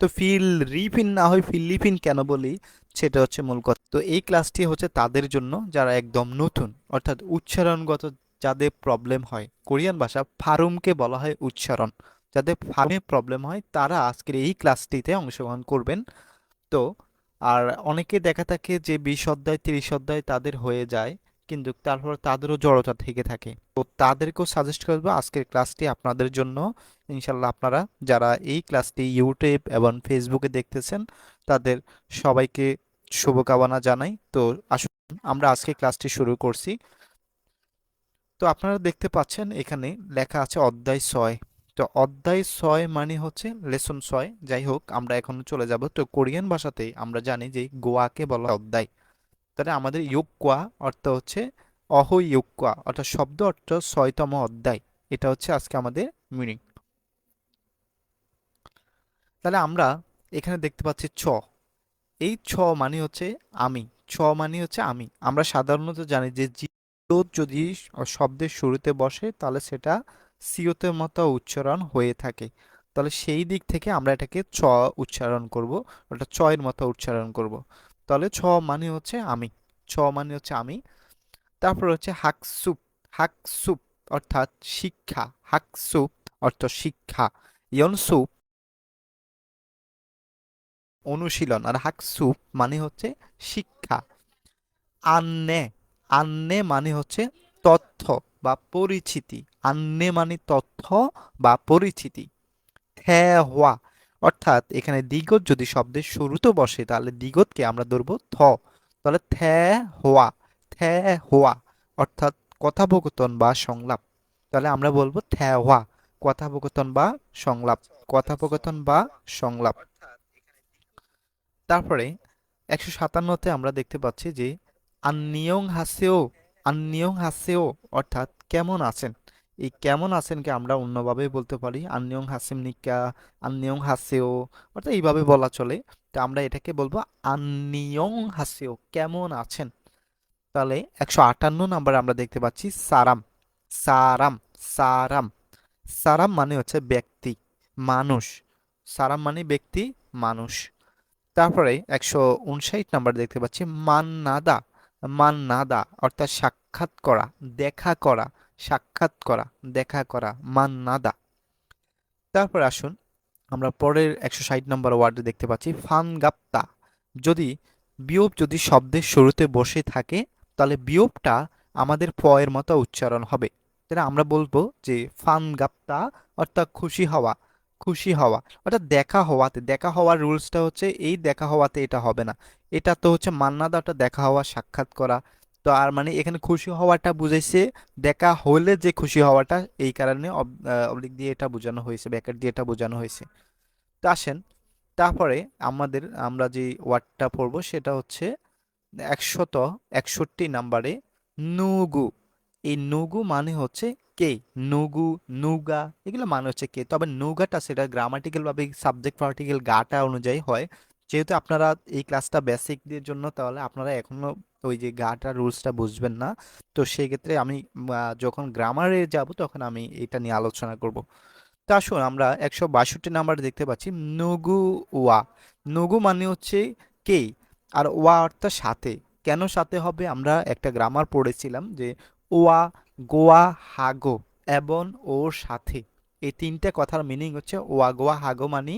তো ফিলিপিন না হয় ফিল ফিলিপিন কেন বলি? সেটা হচ্ছে মূল কথা। তো এই ক্লাসটি হচ্ছে তাদের জন্য, যারা একদম নতুন, অর্থাৎ উচ্চারণগত যাদের প্রবলেম হয়। কোরিয়ান ভাষা ফারুমকে বলা হয় উচ্চারণ। যাদের ফার্মে প্রবলেম হয়, তারা আজকের এই ক্লাসটিতে অংশগ্রহণ করবেন। তো, আর অনেকে দেখা থাকে যে বিশ অধ্যায়, তিরিশ অধ্যায় তাদের হয়ে যায়। কিন্তু তারপর তাদেরও জড়তা থেকে থাকে। তো তাদেরকেও সাজেস্ট করব আজকের ক্লাসটি আপনাদের জন্য। ইনশাল্লাহ আপনারা যারা এই ক্লাসটি ইউটিউব এবং ফেসবুকে দেখতেছেন, তাদের সবাইকে শুভকামনা জানাই। তো আসুন, আমরা আজকে ক্লাসটি শুরু করছি। তো আপনারা দেখতে পাচ্ছেন, এখানে লেখা আছে অধ্যায় ছয়। তো অধ্যায় ছয় মানে হচ্ছে লেসন ছয়। যাই হোক, আমরা এখন চলে যাব। তো কোরিয়ান ভাষাতে আমরা জানি যে গোয়াকে বলা অধ্যায়। তাহলে আমাদের ইউক্কোয়া অর্থ হচ্ছে অহ ইউক্কোয়া অর্থাৎ শব্দ অর্থ ছয়তম অধ্যায়। এটা হচ্ছে আজকে আমাদের মিনিং তাহলে আমরা এখানে দেখতে পাচ্ছি ছ। এই ছ মানে হচ্ছে আমি, ছ মানে হচ্ছে আমি। আমরা সাধারণত জানি যে জিও যদি শব্দের শুরুতে বসে, তাহলে সেটা সিওতের মতো উচ্চারণ হয়ে থাকে। তাহলে সেই দিক থেকে আমরা এটাকে ছ উচ্চারণ করব ওটা চয়ের মতো উচ্চারণ করব। তাহলে ছ মানে হচ্ছে আমি। ছ মানে হচ্ছে আমি। তারপর হচ্ছে হাকসুপ হাকসুপ অর্থাৎ শিক্ষা। হাকসুপ অর্থ শিক্ষা। ইয়নসুপ অনুশীলন। আর হাকসুপ মানে হচ্ছে শিক্ষা। আন্নে। আন্নে মানে হচ্ছে তথ্য বা পরিচিতি। আন্নে মানে তথ্য বা পরিচিতি। থে হওয়া অর্থাৎ এখানে দ্বিগত যদি শব্দের শুরুতে বসে, তাহলে দ্বিগতকে আমরা ধরবো থ। তাহলে থে হোয়া থে হোয়া অর্থাৎ কথোপকথন বা সংলাপ। তাহলে আমরা বলব থে হোয়া, কথোপকথন বা সংলাপ, কথোপকথন বা সংলাপ। তারপরে একশো সাতান্নতে আমরা দেখতে পাচ্ছি যে, আন্নিয়ং হাসেও আন্নিয়ং হাসেও অর্থাৎ কেমন আছেন? এই কেমন আছেনকে আমরা অন্যভাবে বলতে পারি। আন্নিয়ং হাসিম নিকা, আন্নিয়ং হাসেও, অর্থাৎ এইভাবে বলা চলে। তো আমরা এটাকে বলব আন্নিয়ং হাসেও। কেমন আছেন? তাহলে একশো আটান্ন নাম্বার আমরা দেখতে পাচ্ছি সারাম। Serum serum. সারাম মানে হচ্ছে ব্যক্তি, মানুষ। সারাম মানে ব্যক্তি, মানুষ। তারপরে একশো উনষাট নাম্বার দেখতে পাচ্ছি মান্নাদা। মান্নাদা অর্থাৎ সাক্ষাৎ করা, দেখা করা। সাক্ষাৎ করা, দেখা করা, মান মান্নাদা তারপর আসুন, আমরা পরের একশো ষাট নম্বর ওয়ার্ডে দেখতে পাচ্ছি, ফান ফানগাপ্তা যদি বিয়োগ যদি শব্দের শুরুতে বসে থাকে, তাহলে বিয়োগটা আমাদের পয়ের মতো উচ্চারণ হবে। তাহলে আমরা বলব যে ফান ফানগাপ্তা অর্থাৎ খুশি হওয়া খুশি হওয়া। অর্থাৎ দেখা হওয়াতে, দেখা হওয়ার রুলসটা হচ্ছে, এই দেখা হওয়াতে এটা হবে না। এটা তো হচ্ছে মান্নাদাটা দেখা হওয়া, সাক্ষাৎ করা তো আর মানে এখানে খুশি হওয়াটা বুঝাইছে, দেখা হলে যে খুশি হওয়াটা, এই কারণে অবলিক দিয়ে এটা বোঝানো হয়েছে ব্যাকেট দিয়ে এটা বোঝানো হয়েছে। তো আসেন, তারপরে আমাদের, আমরা যে ওয়ার্ডটা পড়ব সেটা হচ্ছে একশত একষট্টি নাম্বারে নুগু। এই নুগু মানে হচ্ছে কে? নুগু, নুগা, এগুলো মানে হচ্ছে কে? তবে নুগাটা সেটা গ্রামাটিক্যালভাবে সাবজেক্ট পার্টিকেল গাটা অনুযায়ী হয়। যেহেতু আপনারা এই ক্লাসটা বেসিকদের জন্য, তাহলে আপনারা এখনও ওই যে গাটা রুলসটা বুঝবেন না। তো সেই ক্ষেত্রে আমি যখন গ্রামারে যাব তখন আমি এটা নিয়ে আলোচনা করব। তো আসুন আমরা একশো বাষট্টি নাম্বার দেখতে পাচ্ছি, নুগু ওয়া। নুগু মানে হচ্ছে কে? আর ওয়া অর্থাৎ সাথে। কেন সাথে হবে? আমরা একটা গ্রামার পড়েছিলাম যে ওয়া, গোয়া, হাগো এবং ওর সাথে। এই তিনটা কথার মিনিং হচ্ছে ওয়া, গোয়া, হাগো মানে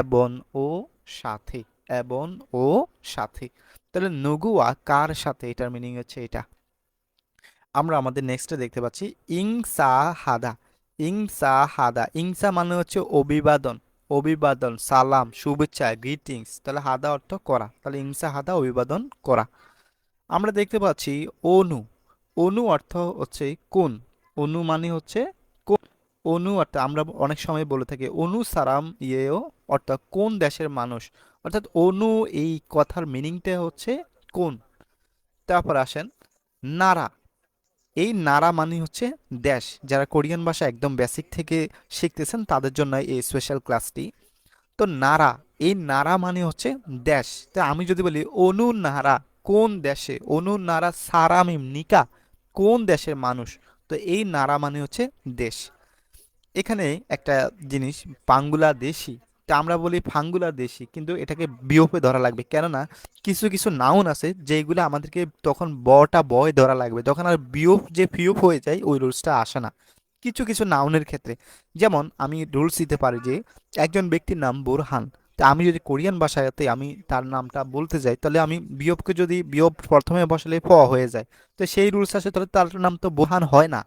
এবং ও সাথে, এবং ও সাথে। তাহলে নগুয়া কার সাথে? এটার মিনিং হচ্ছে এটা। আমরা আমাদের নেক্সটে দেখতে পাচ্ছি ইংসা হাদা ইংসা হাদা ইংসা মানে হচ্ছে অভিবাদন। অভিবাদন, সালাম, শুভেচ্ছা গ্রিটিংস তাহলে হাদা অর্থ করা। তাহলে ইংসা হাদা অভিবাদন, করা। আমরা দেখতে পাচ্ছি অনু। অনু অর্থ হচ্ছে কোন? অনু মানে হচ্ছে কোন? অনু অর্থাৎ আমরা অনেক সময় বলে থাকি, অনু সারাম ইয়েও অর্থাৎ কোন দেশের মানুষ? অর্থাৎ অনু এই কথার মিনিংটা হচ্ছে কোন তারপর আসেন নারা। এই নারা মানে হচ্ছে দেশ। যারা কোরিয়ান ভাষা একদম বেসিক থেকে শিখতেছেন, তাদের জন্য এই স্পেশাল ক্লাসটি তো নারা, এই নারা মানে হচ্ছে দেশ। তো আমি যদি বলি অনু নারা, কোন দেশে? অনু নারা সারামিম নিকা কোন দেশের মানুষ? তো এই নারা মানে হচ্ছে দেশ। এখানে একটা জিনিস, বাংলাদেশি। তা আমরা বলি ফাঙ্গুলা দেশি, কিন্তু এটাকে বিয়োপে ধরা লাগবে। কেননা কিছু কিছু নাউন আছে যেগুলো আমাদেরকে তখন বটা বয় ধরা লাগবে। তখন আর বিয়োপ যে ফিয়োপ হয়ে যায়, ওই রুলসটা আসে না। কিছু কিছু নাউনের ক্ষেত্রে, যেমন আমি রুলস দিতে পারি যে একজন ব্যক্তির নাম বোরহান। তা আমি যদি কোরিয়ান ভাষাতে আমি তার নামটা বলতে যাই, তাহলে আমি বিয়োপকে যদি বিয়োপ প্রথমে বসালে ফ হয়ে যায়। তো সেই রুলস আসে, তাহলে তার নাম তো বোরহান হয় না।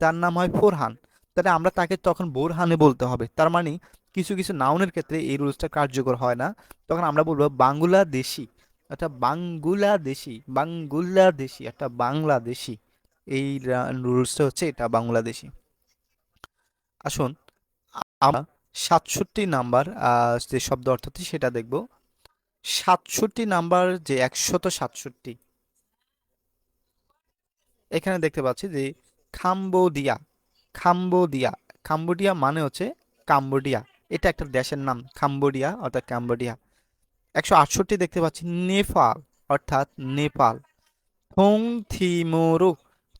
তার নাম হয় ফোরহান। তাহলে আমরা তাকে তখন বোরহানে বলতে হবে। তার মানে কিছু কিছু নাউনের ক্ষেত্রে এই রুলসটা কার্যকর হয় না। তখন আমরা বলব বাংলাদেশি একটা বাংলাদেশি বাংলাদেশি, একটা বাংলাদেশি। এই রুলসটা হচ্ছে এটা, বাংলাদেশি। আসুন, আমরা সাতষট্টি নাম্বার যে শব্দ অর্থটি সেটা দেখব। সাতষট্টি নাম্বার যে একশত সাতষট্টি। এখানে দেখতে পাচ্ছি যে খাম্বোডিয়া খাম্বোডিয়া খাম্বোডিয়া মানে হচ্ছে কাম্বোডিয়া। এটা একটা দেশের নাম, কাম্বোডিয়া, অর্থাৎ কাম্বোডিয়া। একশো আটষট্টি দেখতে পাচ্ছি, নেপাল, অর্থাৎ নেপাল। থং থিমোরু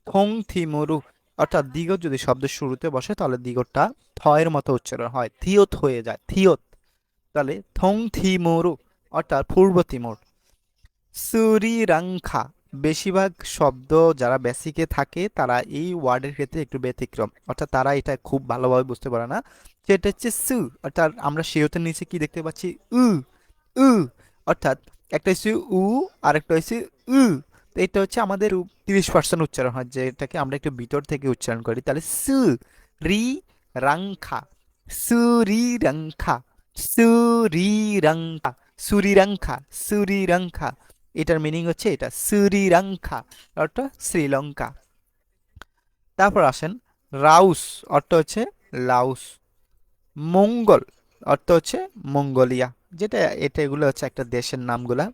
থং থিমোরু অর্থাৎ দিগত যদি শব্দের শুরুতে বসে, তাহলে দিগতটা থয়ের মতো উচ্চারণ হয়, থিয়ত হয়ে যায়, থিয়ত। তাহলে থং থিমোরু অর্থাৎ পূর্ব তিমোর। সুরিরাংখা বেশিরভাগ শব্দ যারা বেসিকে থাকে, তারা এই ওয়ার্ডের ক্ষেত্রে একটু ব্যতিক্রম। অর্থাৎ তারা এটা খুব ভালোভাবে বুঝতে পারে না। সেটা হচ্ছে সু, অর্থাৎ আমরা সেওতের নিচে কি দেখতে পাচ্ছি? উ উ, অর্থাৎ একটা হচ্ছে উ আর একটা হচ্ছে উ। তো এটা হচ্ছে আমাদের তিরিশ পার্সেন্ট উচ্চারণ হয়, যেটাকে আমরা একটু ভিতর থেকে উচ্চারণ করি। তাহলে সু, রি, রাংখা। সুরিরাংখা সুরিরাংখা সুরিরাংখা সুরিরাংখা এটার মিনিং হচ্ছে এটা, শ্রীলঙ্কা অর্থাৎ শ্রীলঙ্কা। তারপর আসেন, রাউস, অর্থ হচ্ছে লাউস। মঙ্গল, অর্থ হচ্ছে মঙ্গোলিয়া। যেটা, এটা এগুলো হচ্ছে একটা দেশের নামগুলা।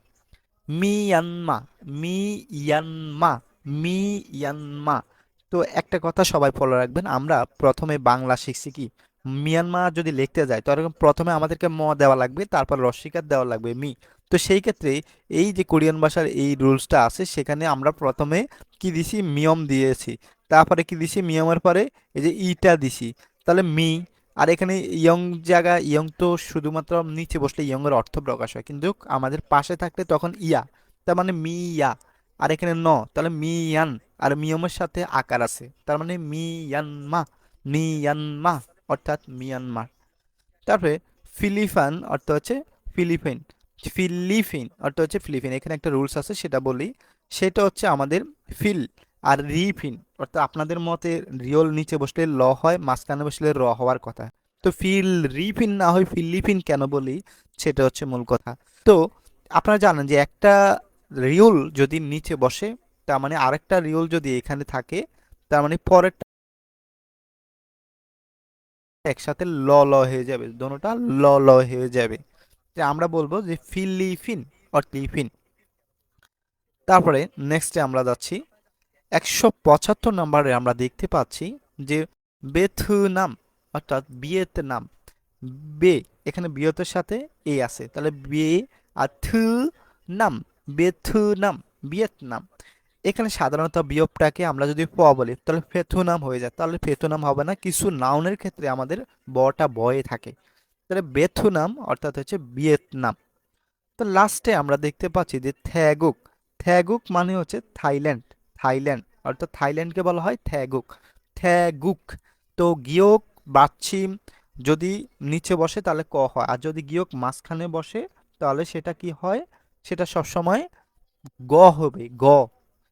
মিয়ানমা মিয়ানমা মিয়ানমা। তো একটা কথা সবাই ফলো রাখবেন, আমরা প্রথমে বাংলা শিখছি কি? মিয়ানমার যদি লিখতে যাই তাহলে প্রথমে আমাদেরকে ম দেওয়া লাগবে, তারপর রস্বীকার দেওয়া লাগবে মি। তো সেই ক্ষেত্রে এই যে কোরিয়ান ভাষার এই রুলসটা আছে, সেখানে আমরা প্রথমে কি দিছি? মিয়ম দিয়েছি। তারপরে কি দিছি? মিয়মের পরে এই যে ইটা দিছি। তাহলে মি, আর এখানে ইয়ং জায়গা, ইয়ং তো শুধুমাত্র নিচে বসলে ইয়ংয়ের অর্থ প্রকাশ হয়। কিন্তু আমাদের পাশে থাকলে তখন ইয়া, তার মানে মি ইয়া। আর এখানে ন, তাহলে মিয়ান আর মিয়মের সাথে আকার আছে। তার মানে মিয়ানমা মিয়ানমা অর্থাৎ মিয়ানমার তারপরে ফিলিপান অর্থ হচ্ছে ফিলিপিন ফিলিপিন, অর্থ হচ্ছে ফিলিপিন। এখানে একটা রুলস আছে, সেটা বলি। সেটা হচ্ছে আমাদের ফিল আর রিফিন অর্থাৎ আপনাদের মতে রিওল নিচে বসলে ল হয়, মাঝখানে বসলে র হওয়ার কথা। তো ফিল রিফিন না হয় ফিলিপিন কেন বলি, সেটা হচ্ছে মূল কথা। তো আপনারা জানেন যে একটা রিওল যদি নিচে বসে, তার মানে আরেকটা রিওল যদি এখানে থাকে, তার মানে পরেরটা একসাথে ল ল হয়ে যাবে। দোনোটা ল ল হয়ে যাবে। যে আমরা বলব যে ফিলিফিন অর লিফিন। তারপরে নেক্সটে আমরা যাচ্ছি। একশো পঁচাত্তর নম্বরে আমরা দেখতে পাচ্ছি যে বেথুনাম, অর্থাৎ ভিয়েতনাম বে, এখানে বিয়তের সাথে এ আছে। তাহলে বে আর থু নাম বেথুনাম ভিয়েতনাম এখানে সাধারণত বিয়োগটাকে আমরা যদি প বলি, তাহলে ফেথুনাম হয়ে যায়। তাহলে ফেথুনাম হবে না, কিছু নাউনের ক্ষেত্রে আমাদের বটা বয়ে থাকে। তাহলে বেথুনাম অর্থাৎ হচ্ছে ভিয়েতনাম। তো লাস্টে আমরা দেখতে পাচ্ছি যে থ্যাগুক থ্যাগুক মানে হচ্ছে থাইল্যান্ড থাইল্যান্ড অর্থাৎ থাইল্যান্ডকে বলা হয় থ্যাগুক। থ্যাগুক, তো গিয়োক, বাচ্ছিম যদি নিচে বসে তাহলে ক হয়, আর যদি গিয়োক মাঝখানে বসে তাহলে সেটা কি হয়? সেটা সবসময় গ হবে, গ।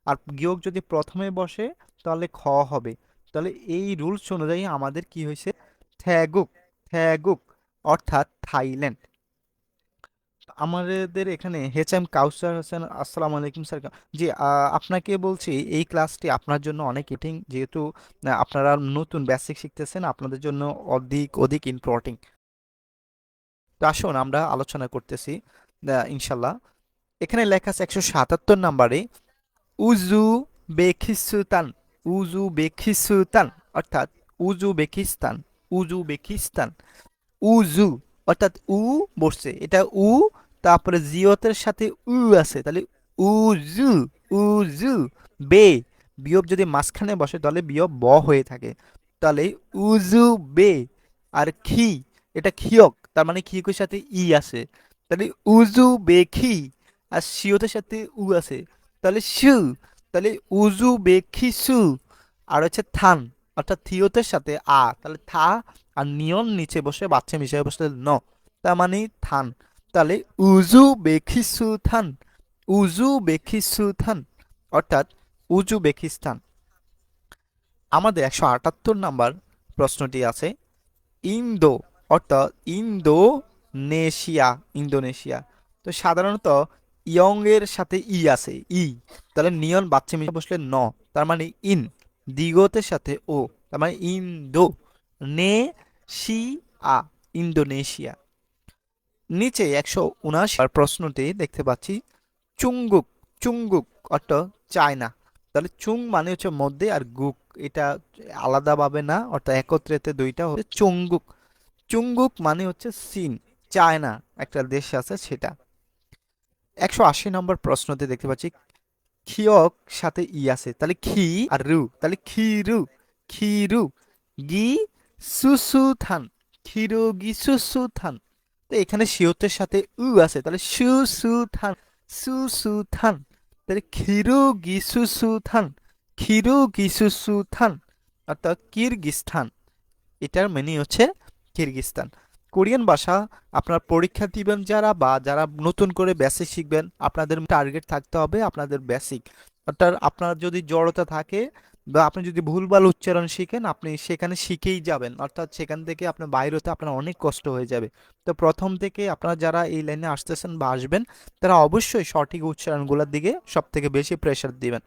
আর গিয়োগ যদি প্রথমে বসে তাহলে খ হবে। তাহলে এই রুলস অনুযায়ী আমাদের কি হয়েছে? থ্যাগুক থ্যাগুক অর্থাৎ থাইল্যান্ড। আমাদের এখানে হেচ এম কাউসার হোসেন আসসালামু আলাইকুম স্যার। জি আপনাকে বলছি, এই ক্লাসটি আপনার জন্য অনেক ইটিং যেহেতু আপনারা নতুন বেসিক শিখতেছেন, আপনাদের জন্য অধিক অধিক ইম্পর্টেন্ট তো আসুন, আমরা আলোচনা করতেছি ইনশাল্লাহ এখানে লেখা আছে একশো সাতাত্তর নাম্বারে, উজু বেকিস্তান উজু বেকিস্তান অর্থাৎ উজু বেকিস্তান উজু বেকিস্তান উজু অর্থাৎ উ বসছে। এটা উ, তারপরে জিওতের সাথে উ আছে, তাহলে উজু উজু বে, বিয়োগ যদি মাঝখানে বসে, তাহলে বিয়োগ ব হয়ে থাকে। তাহলে উজু বে, আর খি, এটা খিয়ক তার মানে খিয়কের সাথে ই আছে। তাহলে উজু বেখি আর শিওতের সাথে উ আছে। তাহলে সু, তাহলে উজু বেখি সু, আর হচ্ছে থান, অর্থাৎ থিওতের সাথে আ। তাহলে থা আর নিয়ন নিচে বসে বাচ্চা মিশে বসলে ন। তার মানে থান। তাহলে উজু বেখিসু থান। উজু বেখিসু থান। অর্থাৎ উজু বেখিস্তান আমাদের একশো আটাত্তর নাম্বার প্রশ্নটি আছে, ইন্দো, অর্থাৎ ইন্দোনেশিয়া ইন্দোনেশিয়া। তো সাধারণত ইয়ং এর সাথে ই আছে, ই। তাহলে নিয়ন বাচ্চা মিশে বসলে ন। তার মানে ইন। দ্বিগতের সাথে ও। তার মানে ইন্দো নে শি আ ইন্দোনেশিয়া। নিচে একশো উনআশি প্রশ্নটি দেখতে পাচ্ছি, চুঙ্গুক চুঙ্গুক অর্থাৎ চায়না। তাহলে চুং মানে হচ্ছে মধ্যে আর গুক, এটা আলাদাভাবে না, অর্থাৎ একত্রেতে দুইটা হচ্ছে চুঙ্গুক। চুঙ্গুক মানে হচ্ছে চীন, চায়না একটা দেশ আছে সেটা। একশো আশি নম্বর প্রশ্নতে দেখতে পাচ্ছি খিয়ক সাথে ই আছে, তাহলে খি আর রু, তাহলে খিরু খিরু গি সুসু থান খিরু সুসু থান তো এখানে শিওতের সাথে উ আছে, তাহলে সু সু থান সু সু থান তাহলে খিরু গি সুসু থান খিরু গি সুসু থান অর্থাৎ কিরগিস্তান। এটার মানে হচ্ছে কিরগিস্তান। কোরিয়ান ভাষা আপনার পরীক্ষা দিবেন যারা বা যারা নতুন করে বেসিক শিখবেন, আপনাদের টার্গেট থাকতে হবে আপনাদের বেসিক অর্থাৎ আপনার যদি জড়তা থাকে বা আপনি যদি ভুলভাল উচ্চারণ শিখেন, আপনি সেখানে শিখেই যাবেন। অর্থাৎ সেখান থেকে আপনার বাইরে হতে আপনার অনেক কষ্ট হয়ে যাবে। তো প্রথম থেকে আপনারা যারা এই লাইনে আসতেছেন বা আসবেন, তারা অবশ্যই সঠিক উচ্চারণগুলোর দিকে সব থেকে বেশি প্রেশার দিবেন।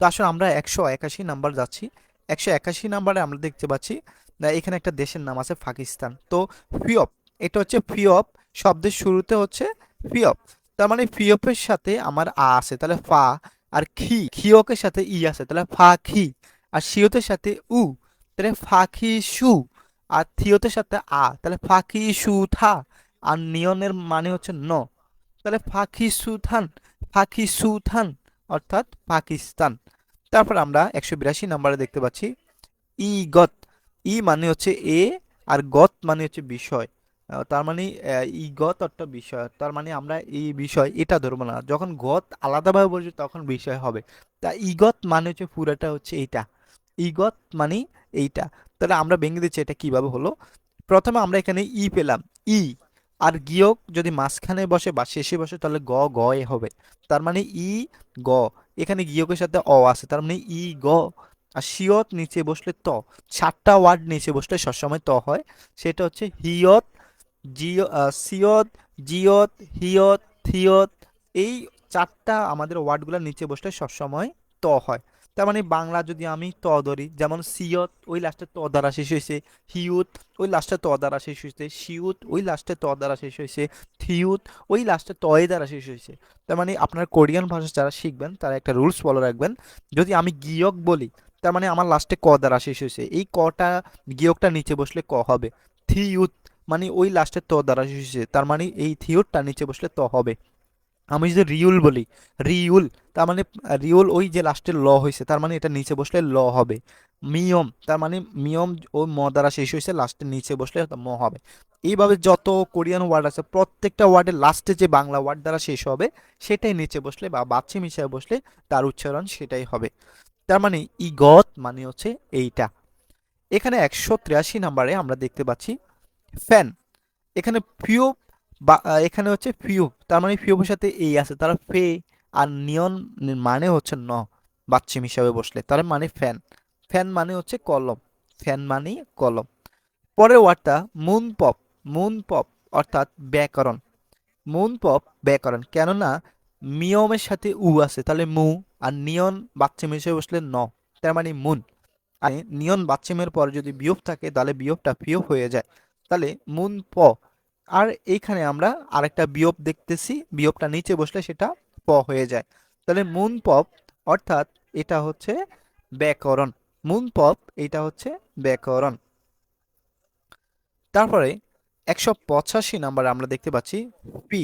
তো আসলে আমরা একশো একাশি নাম্বার যাচ্ছি। একশো একাশি নাম্বারে আমরা দেখতে পাচ্ছি এখানে একটা দেশের নাম আছে পাকিস্তান। তো ফিওপ এটা হচ্ছে ফিয়প, শব্দের শুরুতে হচ্ছে ফিওপ তার মানে ফিয়পের সাথে আমার আ আছে। তাহলে ফা আর খি খিয়কের সাথে ই আছে, তাহলে ফা, খি। আর শিওতের সাথে উ, তাহলে ফাখি সু। আর থিওতের সাথে আ, তাহলে ফাখি সু, থা। আর নিয়নের মানে হচ্ছে ন। তাহলে ফাখি সুথান ফাখি সুথান অর্থাৎ পাকিস্তান। তারপর আমরা একশো বিরাশি নাম্বারে দেখতে পাচ্ছি, ই, গত। ই মানে হচ্ছে এ, আর গত মানে হচ্ছে বিষয়। তার মানে ই গত অর্থাৎ বিষয়, তার মানে আমরা এই বিষয় এটা ধরবো না। যখন গত আলাদাভাবে বলছি, তখন বিষয় হবে। তা ইগত মানে হচ্ছে পুরাটা হচ্ছে এইটা। ইগত মানে এইটা। তাহলে আমরা ভেঙে দিচ্ছি এটা কীভাবে হলো? প্রথমে আমরা এখানে ই পেলাম। ই। আর গিয়ক যদি মাঝখানে বসে বা শেষে বসে, তাহলে গ গ এ হবে। তার মানে ই, গ। এখানে গিয়কের সাথে অ আছে। তার মানে ই, গ। আর শিয়ত নিচে বসলে ত। সাতটা ওয়ার্ড নিচে বসলে সবসময় ত হয়। সেটা হচ্ছে হিয়ত আহ, সিয়ত জিয়ত হিয়ত থিয়ত এই চারটা আমাদের ওয়ার্ডগুলোর নিচে বসলে সবসময় ত হয়। তার মানে বাংলা যদি আমি ত ধরি যেমন সিয়ত ওই লাস্টে ত দ্বারা শেষ হয়েছে। হিউত ওই লাস্টে ত দ্বারা শেষ হয়েছে। শিউত ওই লাস্টে ত দ্বারা শেষ হয়েছে। থিউত ওই লাস্টে ত এ দ্বারা শেষ হয়েছে। তার মানে আপনার কোরিয়ান ভাষা যারা শিখবেন তারা একটা রুলস ফলো রাখবেন। যদি আমি গিয়ক বলি তার মানে আমার লাস্টে ক দ্বারা শেষ হয়েছে। এই কটা গিয়কটা নিচে বসলে ক হবে। থিউত মানে ওই লাস্টের ত দ্বারা শেষ হয়েছে তার মানে এই থিউটটা নিচে বসলে ত হবে। আমি যদি রিউল বলি, রিউল, তার মানে রিউল ওই যে লাস্টে ল হয়েছে, তার মানে এটা নিচে বসলে ল হবে। মিয়ম, তার মানে মিয়ম ও ম দ্বারা শেষ হয়েছে লাস্টে নিচে বসলে ম হবে। এইভাবে যত কোরিয়ান ওয়ার্ড আছে, প্রত্যেকটা ওয়ার্ডের লাস্টে যে বাংলা ওয়ার্ড দ্বারা শেষ হবে, সেটাই নিচে বসলে বা বাচ্চা মিশায় বসলে তার উচ্চারণ সেটাই হবে। তার মানে ইগত মানে হচ্ছে এইটা। এখানে একশো তিরাশি নাম্বারে আমরা দেখতে পাচ্ছি ফ্যান। এখানে ফিউ বা এখানে হচ্ছে ফিউ তার মানে ফিউবের সাথে এই আছে। তারা ফে আর নিয়ন মানে হচ্ছে ন বাচ্চিম হিসাবে বসলে। তার মানে ফ্যান। ফ্যান মানে হচ্ছে কলম। ফ্যান মানে কলম। পরের ওয়ার্ডটা মুন পপ। মুন পপ অর্থাৎ ব্যাকরণ। মুন পপ, ব্যাকরণ। কেননা মিয়মের সাথে উ আছে। তাহলে মু আর নিয়ন বাচ্চিম হিসেবে বসলে ন। তার মানে মুন। আর নিয়ন বাচ্চিমের পর যদি বিয়োগ থাকে, তাহলে বিয়োগটা ফিয়োগ হয়ে যায়। তাহলে মুন প। আর এইখানে আমরা আরেকটা বিয়োগ দেখতেছি, বিয়োগটা নিচে বসলে সেটা প হয়ে যায়। তাহলে মুন পপ অর্থাৎ এটা হচ্ছে ব্যাকরণ। মুন পপ এটা হচ্ছে ব্যাকরণ। তারপরে একশো পঁচাশি নাম্বার আমরা দেখতে পাচ্ছি পি।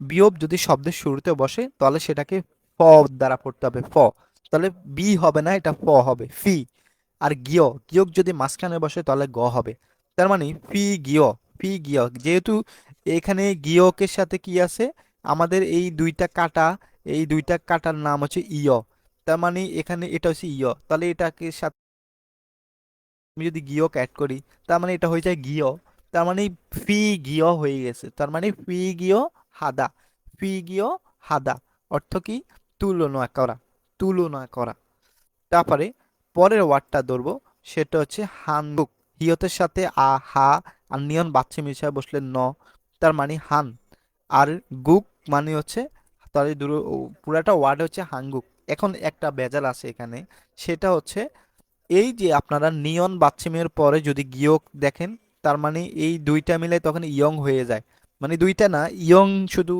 বিয়োগ যদি শব্দের শুরুতে বসে, তাহলে সেটাকে ফ দ্বারা পড়তে হবে ফ তাহলে বি হবে না, এটা ফ হবে, ফি। আর গিয় গিয়ক যদি মাঝখানে বসে, তাহলে গ হবে। তার মানে ফি গিয় ফি গিয়ক যেহেতু এখানে গিয়কের সাথে কি আছে? আমাদের এই দুইটা কাটা, এই দুইটা কাটার নাম হচ্ছে ইয়। তার মানে এখানে এটা হচ্ছে ইয়। তাহলে এটাকে সাথে আমি যদি গিয়ক অ্যাড করি, তার মানে এটা হয়ে যায় গিয়। তার মানে ফি গিয় হয়ে গেছে। তার মানে ফি গিয় হাদা। ফি গিয় হাদা। অর্থ কি? তুলনা করা। তুলনা করা। তারপরে পরের ওয়ার্ডটা ধরবো। সেটা হচ্ছে হানগুক হিয়তের সাথে আ, হা, আর নিয়ন বাচ্চা মিশায় বসলে ন, তার মানে হান। আর গুক মানে হচ্ছে তাহলে দুটো পুরাটা ওয়ার্ড হচ্ছে হাঙ্গুক এখন একটা বেজাল আছে এখানে, সেটা হচ্ছে এই যে আপনারা নিয়ন বাচ্চিমের পরে যদি গিয়ক দেখেন, তার মানে এই দুইটা মিলে তখন ইয়ং হয়ে যায়। মানে দুইটা না, ইয়ং শুধু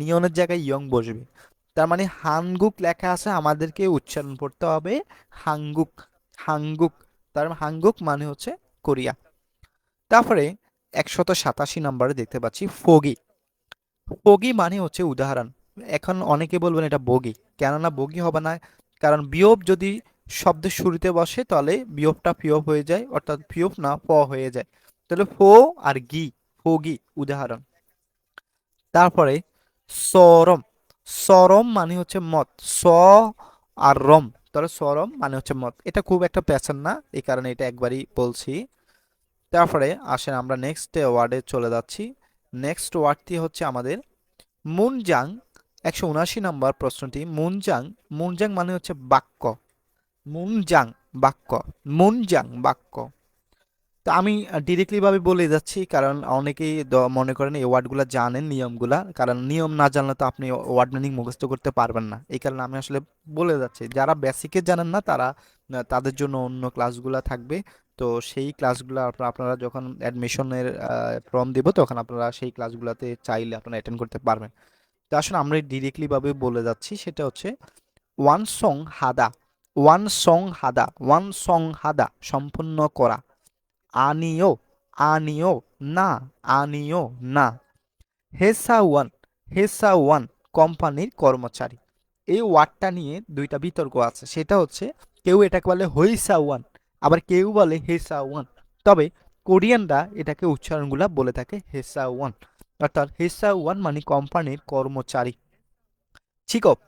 নিয়নের জায়গায় ইয়ং বসবে। তার মানে হাঙ্গুক লেখা আছে, আমাদেরকে উচ্চারণ করতে হবে হাঙ্গুক হাঙ্গুক তার হাঙ্গুক মানে হচ্ছে কোরিয়া। তারপরে একশত সাতাশি নম্বরে দেখতে পাচ্ছি ফগি। ফগি মানে হচ্ছে উদাহরণ। এখন অনেকে বলবেন এটা বগি। কেননা বগি হবে না, কারণ বিয়োগ যদি শব্দের শুরুতে বসে, তাহলে বিয়োগটা পিয়প হয়ে যায়, অর্থাৎ পিয়প না ফ হয়ে যায়। তাহলে ফো আর গি, ফগি, উদাহরণ। তারপরে সরম। সরম মানে হচ্ছে মত। স আর রম। তাহলে সরম মানে হচ্ছে মত। এটা খুব একটা প্যাশন না, এই কারণে এটা একবারই বলছি। তারপরে আসেন আমরা নেক্সট ওয়ার্ডে চলে যাচ্ছি। নেক্সট ওয়ার্ডটি হচ্ছে আমাদের মুনজাং, একশো উনাশি নম্বর প্রশ্নটি। মুনজাং মুনজাং মানে হচ্ছে বাক্য। মুনজাং বাক্য। মুনজাং, বাক্য। তো আমি ডিরেক্টলি ভাবে বলে যাচ্ছি, কারণ অনেকেই মনে করেন এই ওয়ার্ডগুলো জানেন নিয়মগুলা। কারণ নিয়ম না জানলে তো আপনি ওয়ার্ড মিনিং মুখস্থ করতে পারবেন না। এই কারণে আমি আসলে বলে যাচ্ছি, যারা বেসিকে জানেন না, তারা তাদের জন্য অন্য ক্লাসগুলা থাকবে। তো সেই ক্লাসগুলো আপনারা যখন অ্যাডমিশনের ফর্ম দিব, তখন আপনারা সেই ক্লাসগুলোতে চাইলে আপনারা অ্যাটেন্ড করতে পারবেন। তো আসলে আমরা ডিরেক্টলি ভাবে বলে যাচ্ছি, সেটা হচ্ছে, ওয়ান সং হাদা, ওয়ান সং হাদা, ওয়ান সং হাদা সম্পূর্ণ করা। আনিও আনিও না আনিও না। হেসা ওয়ান হেসা ওয়ান কোম্পানির কর্মচারী। এই ওয়ার্ডটা নিয়ে দুইটা বিতর্ক আছে। সেটা হচ্ছে, কেউ এটাকে বলে হইসা ওয়ান আবার কেউ বলে হেসা ওয়ান তবে কোরিয়ানরা এটাকে উচ্চারণগুলা বলে থাকে হেসা ওয়ান অর্থাৎ হেসা ওয়ান মানে কোম্পানির কর্মচারী। চিকপ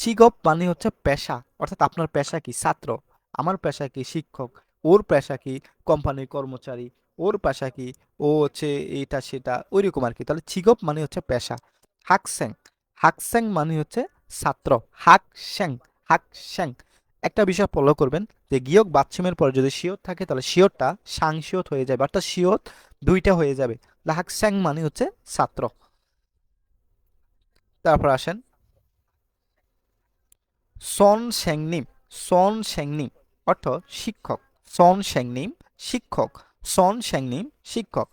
চিকপ মানে হচ্ছে পেশা। অর্থাৎ আপনার পেশা কি? ছাত্র। আমার পেশা কি? শিক্ষক। ওর পেশা কি কোম্পানির কর্মচারী, ওর পেশা কি ও হচ্ছে এটা সেটা ওই রকম আর কি তাহলে চিকপ মানে হচ্ছে পেশা। হাকস্যাং হাকস্যাং মানে হচ্ছে ছাত্র। হাকস্যাং হাকস্যাং একটা বিষয় ফলো করবেন যে গিয়ক বাচ্চামের পরে যদি শিওর থাকে, তাহলে শিওরটা সাংশিয়ত হয়ে যাবে। অর্থাৎ শিওত দুইটা হয়ে যাবে। তাহলে হাকস্যাং মানে হচ্ছে ছাত্র। তারপর আসেন। সন শ্যাংনিম সন শ্যাংনিম অর্থ শিক্ষক। সন শ্যাংনিম শিক্ষক সন শ্যাংনিম শিক্ষক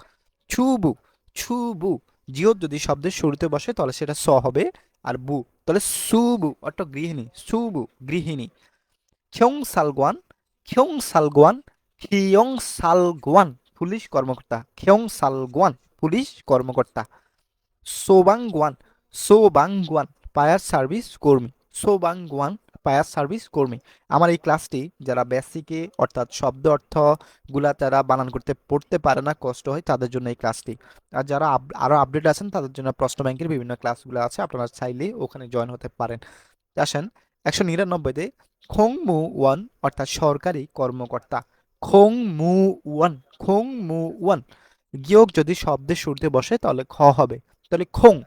ছুবু ছুবু জিও যদি শব্দের শুরুতে বসে, তাহলে সেটা স হবে আর বু তাহলে সুবু, অর্থ গৃহিণী। সুবু, গৃহিণী। খ্যং সালগোয়ান খ্যং সালগোয়ান খিয়ং সালগোয়ান পুলিশ কর্মকর্তা। খ্যং সালগোয়ান পুলিশ কর্মকর্তা। সোবাং গোয়ান সোবাংগুয়ান সোবাংগুয়ান ফায়ার সার্ভিস কর্মী। সোবাংগুয়ান ফায়ার সার্ভিস কর্মী। আমার এই ক্লাসটি যারা বেসিকে অর্থাৎ শব্দ অর্থগুলা তারা বানান করতে, পড়তে পারে না, কষ্ট হয়, তাদের জন্য এই ক্লাসটি। আর যারা আপ- আরও আপডেট আছেন, তাদের জন্য প্রশ্ন ব্যাংকের বিভিন্ন ক্লাসগুলো আছে, আপনারা চাইলে ওখানে জয়েন হতে পারেন। আসেন, একশো নিরানব্বইতে খোং মু ওয়ান অর্থাৎ সরকারি কর্মকর্তা খোং মু ওয়ান খোং মু ওয়ান গিয়ক যদি শব্দের শুরুতে বসে, তাহলে খ হবে। তাহলে খোং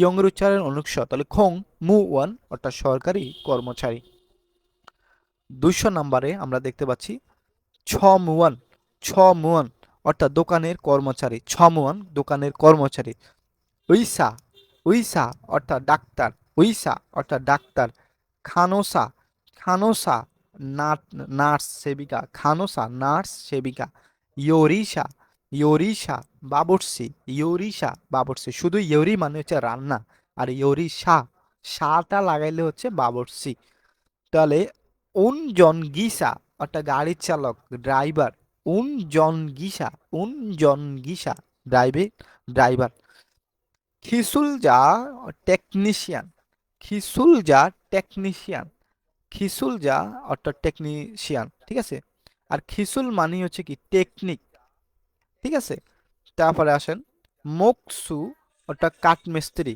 ইয়ং এর উচ্চারণ অনুক্ষ তাহলে খোং, মু, ওয়ান, অর্থাৎ সরকারি কর্মচারী। দুইশো নাম্বারে আমরা দেখতে পাচ্ছি, ছ মুয়ান ছ মুয়ান অর্থাৎ দোকানের কর্মচারী, ছ মুয়ান দোকানের কর্মচারী। উইসা উইসা, অর্থাৎ ডাক্তার, উইসা, অর্থাৎ ডাক্তার। খানোসা খানোসা নার্স সেবিকা, খানোসা, নার্স সেবিকা। ইয়োরিসা ইয়োরিসা বাবরসি ইয়োরিসা বাবরসি শুধু ইয়োরি মানে হচ্ছে রান্না, আর ইয়োরিসা সাটা লাগাইলে হচ্ছে বাবরসি তাহলে উন জন গিসা অর্থাৎ গাড়ির চালক, ড্রাইভার উন জন গিসা উন জন গিসা ড্রাইভে, ড্রাইভার। খিসুল যা টেকনিশিয়ান খিসুল যা টেকনিশিয়ান খিসুল যা অর্থাৎ টেকনিশিয়ান, ঠিক আছে? আর খিসুল মানে হচ্ছে কি, টেকনিক। ঠিক আছে? তারপরে আসেন, মোকসু অর্থাৎ কাঠ মিস্ত্রি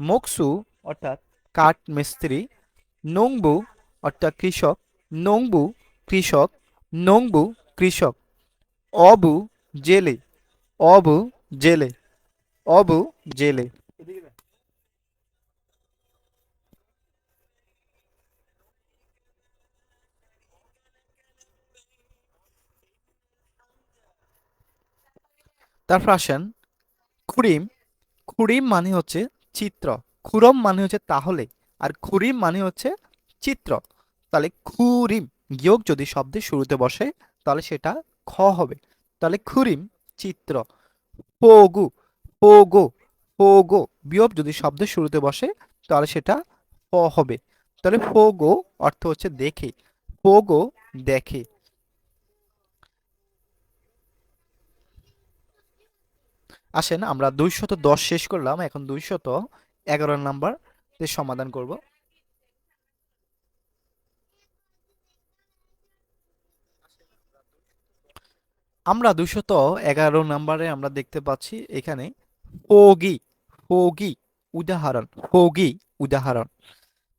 মোকসু অর্থাৎ কাঠ মিস্ত্রি নোংবু অর্থাৎ কৃষক, নোংবু কৃষক নোংবু কৃষক। অবু জেলে অবু জেলে অবু জেলে। তারপর আসেন খুরিম খুরিম মানে হচ্ছে চিত্র। খুরম মানে হচ্ছে তাহলে, আর খুরিম মানে হচ্ছে চিত্র। তাহলে খুরিম বিয়োগ যদি শব্দের শুরুতে বসে, তাহলে সেটা খ হবে। তাহলে খুরিম চিত্র। পোগু পোগো পোগো বিয়োগ যদি শব্দের শুরুতে বসে, তাহলে সেটা প হবে। তাহলে পোগো অর্থ হচ্ছে দেখে পোগো দেখে। আসেন, আমরা দুইশত দশ শেষ করলাম, এখন দুইশত এগারো নাম্বার সমাধান করব। আমরা দুশত এগারো নাম্বারে আমরা দেখতে পাচ্ছি এখানে, ফোগি ফোগি উদাহরণ ফোগি উদাহরণ।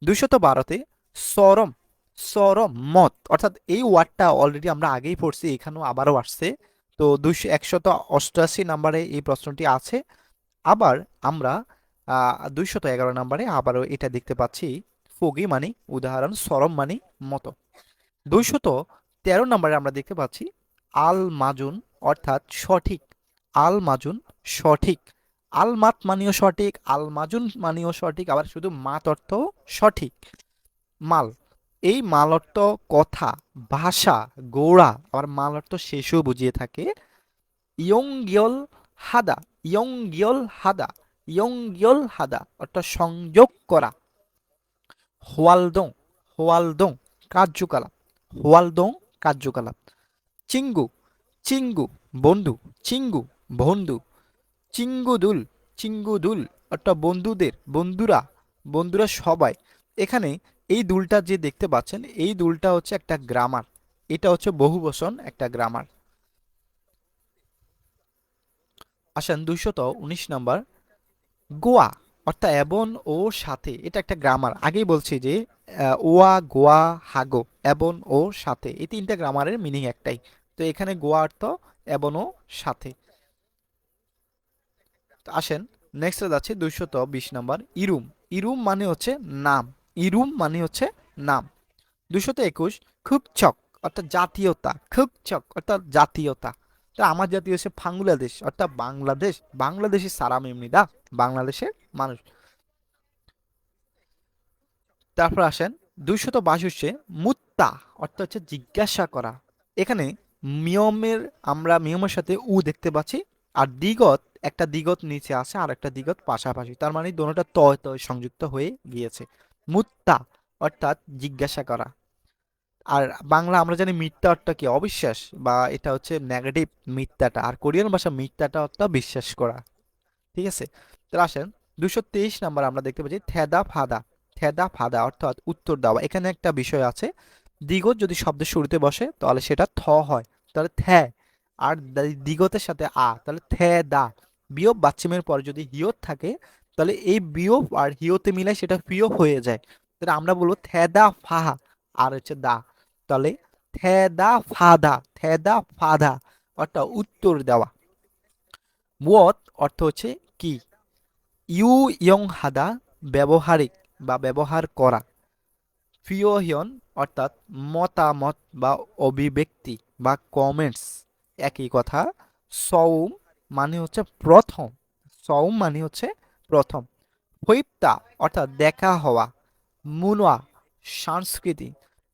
দুশত বারোতে সরম সরম মত অর্থাৎ এই ওয়ার্ডটা অলরেডি আমরা আগেই পড়ছি, এখানেও আবারও আসছে। তো দুইশো, একশত অষ্টআশি নাম্বারে এই প্রশ্নটি আছে। আবার আমরা দুইশত এগারো নাম্বারে আবারও এটা দেখতে পাচ্ছি, ফগি মানে উদাহরণ সরম মানে মতো। দুইশত তেরো নাম্বারে আমরা দেখতে পাচ্ছি, আল মাজুন অর্থাৎ সঠিক। আল মাজুন সঠিক। আল মাত মানিও সঠিক আল মাজুন মানিও সঠিক আবার শুধু মাত অর্থ সঠিক। মাল। এই মাল কথা, ভাষা, গোড়া, আবার মাল অর্থ শেষও বুঝিয়ে থাকে ইয়ং হাদা ইয়ং হাদা ইয়ং হাদা, অর্থাৎ সংযোগ করা। হোয়ালদং হোয়ালদং, কার্যকলাপ হোয়ালদং, কার্যকলাপ। চিঙ্গু চিঙ্গু, বন্ধু চিঙ্গু, বন্ধু। চিঙ্গুদুল চিঙ্গুদুল, অর্থাৎ বন্ধুদের, বন্ধুরা বন্ধুরা সবাই। এখানে এই দুলটা যে দেখতে পাচ্ছেন, এই দুলটা হচ্ছে একটা গ্রামার এটা হচ্ছে বহুবচন একটা গ্রামার আসেন দুইশত উনিশ নম্বর। গোয়া, অর্থাৎ এবন ও সাথে, এটা একটা গ্রামার আগেই বলছি যে ওয়া, গোয়া, হাগো, এবন ও সাথে, এই তিনটা গ্রামারের মিনিং একটাই। তো এখানে গোয়া অর্থ এবন ও সাথে। আসেন নেক্সট যাচ্ছে দুইশত বিশ নম্বর, ইরুম। ইরুম মানে হচ্ছে নাম। ইরুম মানে হচ্ছে নাম। দুশত একুশ, খুকচক অর্থাৎ জাতীয়তা, খুকচক অর্থাৎ জাতীয়তা। তা আমার জাতীয় হচ্ছে বাংলাদেশ, অর্থাৎ বাংলাদেশ বাংলাদেশের সারাম এমনিদা বাংলাদেশের মানুষ। তারপর আসেন দুইশত বাষট্টি মুত্তা অর্থাৎ হচ্ছে জিজ্ঞাসা করা। এখানে নিয়মের আমরা নিয়মের সাথে উ দেখতে পাচ্ছি, আর দিগত, একটা দিগত নিচে আছে আর একটা দিগত পাশাপাশি। তার মানে দোনোটা তয় তয় সংযুক্ত হয়ে গিয়েছে। মুত্তা, অর্থাৎ জিজ্ঞাসা করা। আর বাংলা আমরা জানি মিথ্যা অর্থটা কি? অবিশ্বাস, বা এটা হচ্ছে নেগেটিভ মিথ্যাটা। আর কোরিয়ান ভাষা মিথ্যাটা অর্থ বিশ্বাস করা। ঠিক আছে? তাহলে আসেন দুশো তেইশ নাম্বার আমরা দেখতে পাচ্ছি, থেদা ফাদা। থেদা ফাদা অর্থাৎ উত্তর দেওয়া। এখানে একটা বিষয় আছে, দিগত যদি শব্দের শুরুতে বসে, তাহলে সেটা থ হয়। তাহলে থ্যা। আর দিগতের সাথে আ, তাহলে থে দা বিয়োগ বাচ্চিমের পরে যদি হিয়ত থাকে তাহলে এই বিয়োগ আর হিয়তে মিলে সেটা ফিয়োগ হয়ে যায়। তাহলে আমরা বলব থেদা ফাহা আর হচ্ছে দা। তাহলে থেদা ফাদা থেদা ফাদা অর্থাৎ উত্তর দেওয়া। মুয়ত অর্থ হচ্ছে কি? ইউ ইয়ং হাদা ব্যবহারিক বা ব্যবহার করা। ফিওহিয়ন অর্থাৎ মতামত বা অভিব্যক্তি বা কমেন্টস একই কথা সৌম মানে হচ্ছে প্রথম। সৌম মানে হচ্ছে প্রথম। হৈপ্তা অর্থাৎ দেখা হওয়া মুনোয়া সংস্কৃতি।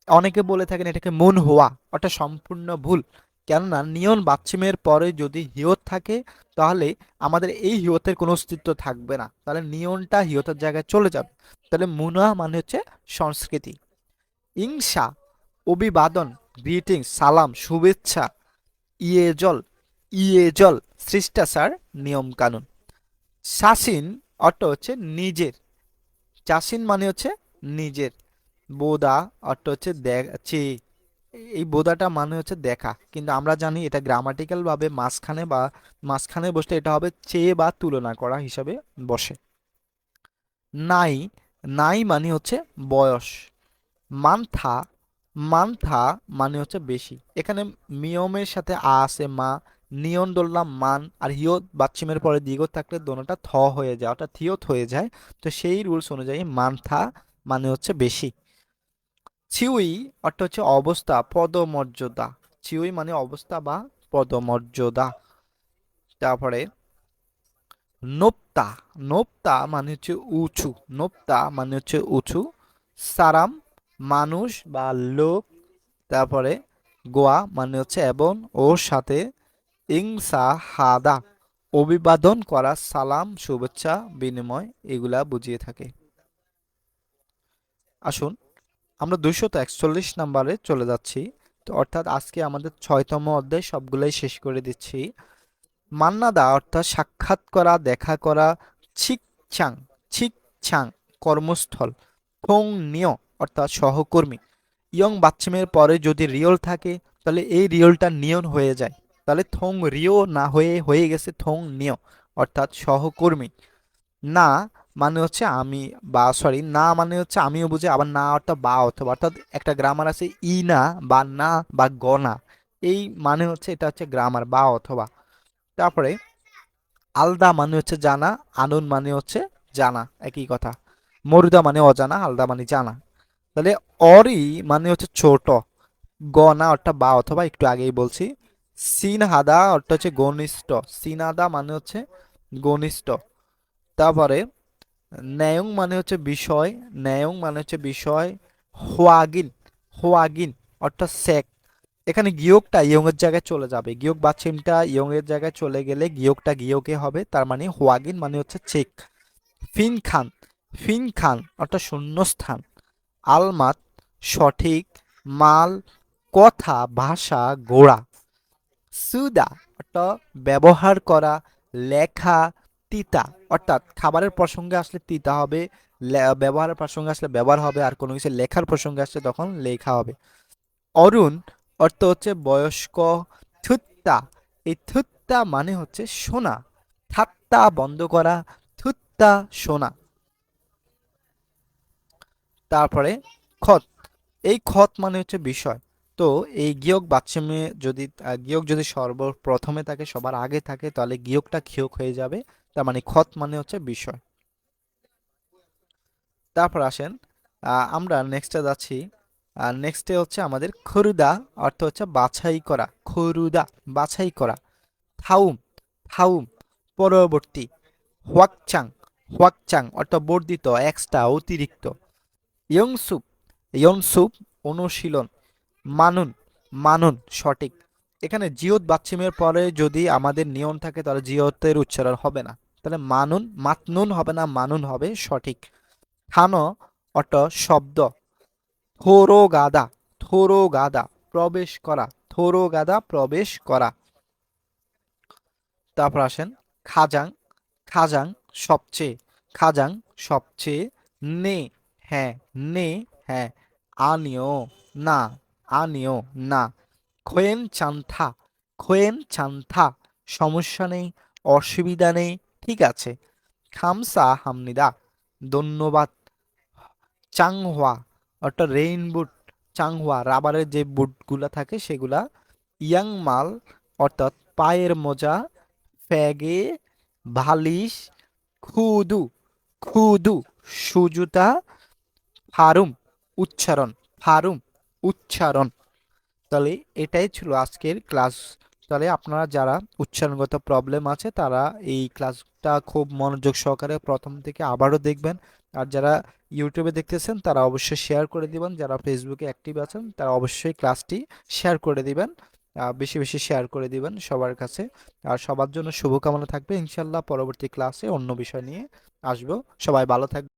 অনেকে বলে থাকেন এটাকে মন হওয়া অর্থাৎ সম্পূর্ণ ভুল। কেননা, নিয়ন বাচ্চিমের পরে যদি হিয়ত থাকে, তাহলে আমাদের এই হিয়তের কোনো অস্তিত্ব থাকবে না। তাহলে নিয়নটা হিয়তের জায়গায় চলে যাবে। তাহলে মুনা মানে হচ্ছে সংস্কৃতি। ইংসা অভিবাদন গ্রিটিং সালাম শুভেচ্ছা ইয়েজল ইয়েজল শিষ্টাচার নিয়ম কানুন শাসিন অর্থ হচ্ছে নিজের। চাষিন মানে হচ্ছে নিজের। বোদা, অর্থ হচ্ছে চে এই বোদাটা মানে হচ্ছে দেখা। কিন্তু আমরা জানি এটা গ্রামাটিক্যাল ভাবে মাঝখানে বা মাঝখানে বসলে এটা হবে চেয়ে বা তুলনা করা হিসাবে বসে। নাই নাই মানে হচ্ছে বয়স। মান্থা মান্থা মানে হচ্ছে বেশি। এখানে মিয়মের সাথে আ আছে মা নিয়ন ধরলাম মান আর হিয়ত বাচ্চিমের পরে দ্বিগত থাকলে দোনোটা থ হয়ে যায়, অর্থাৎ থিয়ত হয়ে যায়। তো সেই রুলস অনুযায়ী মান্থা মানে হচ্ছে বেশি। চিউই অর্থ হচ্ছে অবস্থা, পদমর্যাদা। চিউই মানে অবস্থা বা পদমর্যাদা। তারপরে নোপ্তা নোপ্তা মানে হচ্ছে উঁচু, নোপ্তা মানে হচ্ছে উঁচু। সারাম, মানুষ বা লোক। তারপরে গোয়া মানে হচ্ছে এবং ওর সাথে ইংসা হাদা অভিবাদন করা, সালাম, শুভেচ্ছা, বিনিময়, এগুলা বুঝিয়ে থাকে। আসুন, আমরা দুইশত একচল্লিশ নাম্বারে চলে যাচ্ছি। তো অর্থাৎ আজকে আমাদের ছয়তম অধ্যায়, সবগুলোই শেষ করে দিচ্ছি। মান্নাদা অর্থাৎ সাক্ষাৎ করা, দেখা করা, ছিকচাং ছিকচাং, কর্মস্থল থং নিয় অর্থাৎ সহকর্মী। ইয়ং বাচ্চামের পরে যদি রিয়ল থাকে, তাহলে এই রিয়লটা নিয়ন হয়ে যায়। তাহলে থং রিও না হয়ে হয়ে গেছে থং নিয় অর্থাৎ সহকর্মী। না মানে হচ্ছে আমি, বা সরি না মানে হচ্ছে আমিও বুঝি, আবার না অর্থাৎ বা অথবা, অর্থাৎ একটা গ্রামার আছে ই না, বা না, বা গ না। এই মানে হচ্ছে, এটা হচ্ছে গ্রামার বা অথবা। তারপরে আলদা মানে হচ্ছে জানা, আনুন মানে হচ্ছে জানা, একই কথা। মরুদা মানে অজানা, আলদা মানে জানা। তাহলে অরি মানে হচ্ছে ছোট গনা অর্থাৎ বা অথবা, একটু আগেই বলছি। সিন হাদা অর্থাৎ হচ্ছে ঘনিষ্ঠ। সিনাদা মানে হচ্ছে ঘনিষ্ঠ। তারপরে, ন্যায়ং মানে হচ্ছে বিষয়, ন্যায়ং মানে হচ্ছে বিষয়, হোয়াগিন হোয়াগিন অর্থাৎ সেক এখানে গিয়োগটা ইয়ংয়ের জায়গায় চলে যাবে। গিয়ক বাচ্চিমটা ইয়ংয়ের জায়গায় চলে গেলে গিয়োগটা গিয়োগে হবে, তার মানে হোয়াগিন মানে হচ্ছে চেক ফিন খান ফিন খান অর্থাৎ শূন্যস্থান। আলমাত, সঠিক, মাল, কথা, ভাষা, গোড়া। সুদা, অর্থাৎ ব্যবহার করা লেখা তিতা, অর্থাৎ খাবারের প্রসঙ্গে আসলে তিতা হবে ব্যবহারের প্রসঙ্গে আসলে ব্যবহার হবে, আর কোনো কিছু লেখার প্রসঙ্গে আসলে তখন লেখা হবে। অরুণ, অর্থ হচ্ছে বয়স্ক থুত্তা। এই থুত্তা মানে হচ্ছে সোনা। ঠাট্টা বন্ধ করা, থুত্তা সোনা। তারপরে খত। এই খত মানে হচ্ছে বিষয়। তো এই গিয়ক বাচ্চামে যদি গিয়ক যদি সর্বপ্রথমে থাকে, সবার আগে থাকে, তাহলে গিয়কটা খিয়ক হয়ে যাবে। তার মানে খত মানে হচ্ছে বিষয়। তারপর আসেন আমরা নেক্সটে যাচ্ছি। আর নেক্সটে হচ্ছে আমাদের খরুদা, অর্থ হচ্ছে বাছাই করা, খরুদা, বাছাই করা। থাউম থাউম, পরবর্তী, হোয়াকচাং হোয়াকচাং, অর্থ বর্ধিত এক্সট্রা অতিরিক্ত। ইয়ংসুপ ইয়ংসুপ অনুশীলন মানুন মানুন, সঠিক। এখানে জিওত বাচ্চিমের পরে যদি আমাদের নিয়ন থাকে, তাহলে জিওতের উচ্চারণ হবে না। তাহলে মানুন, মাতনুন হবে না, মানুন হবে সঠিক। থানো অর্থ শব্দ। থোরো গাদা থোরো গাদা প্রবেশ করা। থোরো গাদা প্রবেশ করা। তারপর আসেন, খাজাং খাজাং সবচেয়ে খাজাং সবচেয়ে নে হ্যাঁ নে হ্যাঁ আনিও, না। আনিও, না। খোয়েন চান্থা খোয়েন চান্থা, সমস্যা নেই, অসুবিধা নেই, ঠিক আছে। খামসা হামনিদা, ধন্যবাদ। চাংহোয়া, অর্থাৎ রেইন বুট, চাংহোয়া, রাবারের যে বুটগুলা থাকে সেগুলা ইয়াং মাল অর্থাৎ পায়ের মোজা, ফ্যাগে, ভালিশ, খুদু খুদু, সুজুতা, ফারুম, উচ্চারণ, ফারুম উচ্চারণ। তাহলে এটাই ছিল আজকের ক্লাস। তাহলে আপনারা যারা উচ্চারণগত প্রবলেম আছে, তারা এই ক্লাসটা খুব মনোযোগ সহকারে প্রথম থেকে আবারও দেখবেন। আর যারা ইউটিউবে দেখতেছেন, তারা অবশ্যই শেয়ার করে দিবেন। যারা ফেসবুকে অ্যাক্টিভ আছেন, তারা অবশ্যই ক্লাসটি শেয়ার করে দিবেন। বেশি বেশি শেয়ার করে দিবেন সবার কাছে। আর সবার জন্য শুভকামনা থাকবে। ইনশাল্লাহ পরবর্তী ক্লাসে অন্য বিষয় নিয়ে আসব। সবাই ভালো থাকবেন।